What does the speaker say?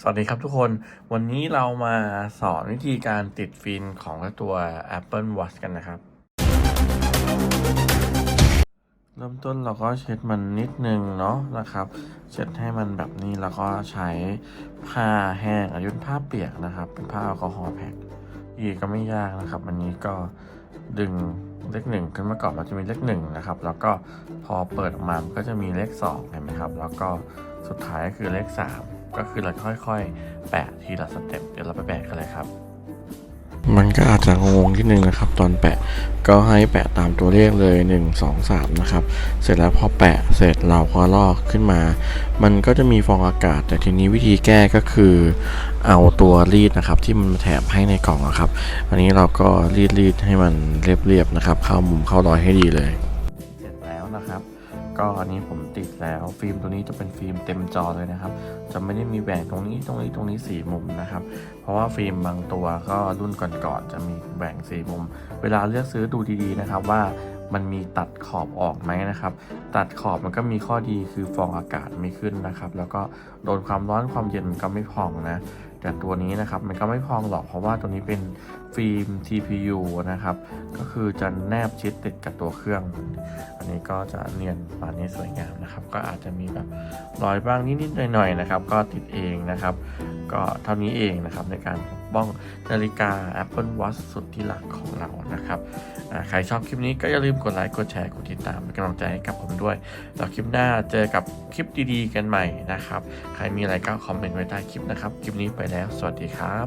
สวัสดีครับทุกคนวันนี้เรามาสอนวิธีการติดฟิลของตัว Apple Watch กันนะครับ เริ่มต้นเราก็เช็ดมันนิดนึงเนาะนะครับ เช็ดให้มันแบบนี้แล้วก็ใช้ผ้าแห้งอายุผ้าเปียกนะครับ เป็นผ้าแอลกอฮอล์แพ็คอีกก็ไม่ยากนะครับ อันนี้ก็ดึงเลขหนึ่งขึ้นมาก่อนมันจะมีเลขหนึ่งนะครับ แล้วก็พอเปิดออกมามันก็จะมีเลขสองเห็นไหมครับ แล้วก็สุดท้ายก็คือเลขสาม ก็คือเราค่อยๆ แปะทีละสเต็ปเดี๋ยวเราไปแปะกันเลยครับ มันก็อาจจะงงๆนิดนึงนะครับ ตอนแปะก็ให้แปะตามตัวเลขเลย 1 2 3 นะครับ เสร็จแล้วพอแปะเสร็จเราก็ลอกขึ้นมา มันก็จะมีฟองอากาศ แต่ทีนี้วิธีแก้ก็คือ เอาตัวรีดนะครับ ที่มันแถมให้ในกล่องนะครับ อันนี้เราก็รีดรีดให้มันเรียบๆนะครับ เข้ามุมเข้ารอยให้ดีเลย ก็อันนี้ผมติดแล้วฟิล์มตัวนี้จะเป็นฟิล์มเต็มจอเลยนะครับ จะไม่ได้มีแหว่งตรงนี้ตรงนี้ตรงนี้สี่มุมนะครับ เพราะว่าฟิล์มบางตัวก็รุ่นก่อนๆจะมีแหว่งสี่มุม เวลาเลือกซื้อดูดีๆนะครับว่ามันมีตัดขอบออกไหมนะครับ ตัดขอบมันก็มีข้อดีคือฟองอากาศไม่ขึ้นนะครับ แล้วก็โดนความร้อนความเย็นมันก็ไม่พองนะ แต่ตัวนี้นะครับมันก็ไม่พองหรอกเพราะว่าตัวนี้เป็นฟิล์ม TPU นะครับ ก็คือจะแนบชิดติดกับตัวเครื่อง อันนี้ก็จะเนียนปานนี้สวยงามนะครับ ก็อาจจะมีแบบรอยบ้างนิดๆหน่อยๆนะครับ ก็ติดเองนะครับ ก็เท่านี้เองนะครับในการปกป้องนาฬิกา Apple Watch สุดที่รักของเรานะครับใครชอบคลิปนี้ก็อย่าลืมกดไลค์กดแชร์กดติดตามเป็นกำลังใจให้กับผมด้วยแล้วคลิปหน้าเจอกับคลิปดีๆกันใหม่นะครับ ใครมีอะไรก็คอมเมนต์ไว้ใต้คลิปนะครับคลิปนี้ไปแล้ว สวัสดีครับ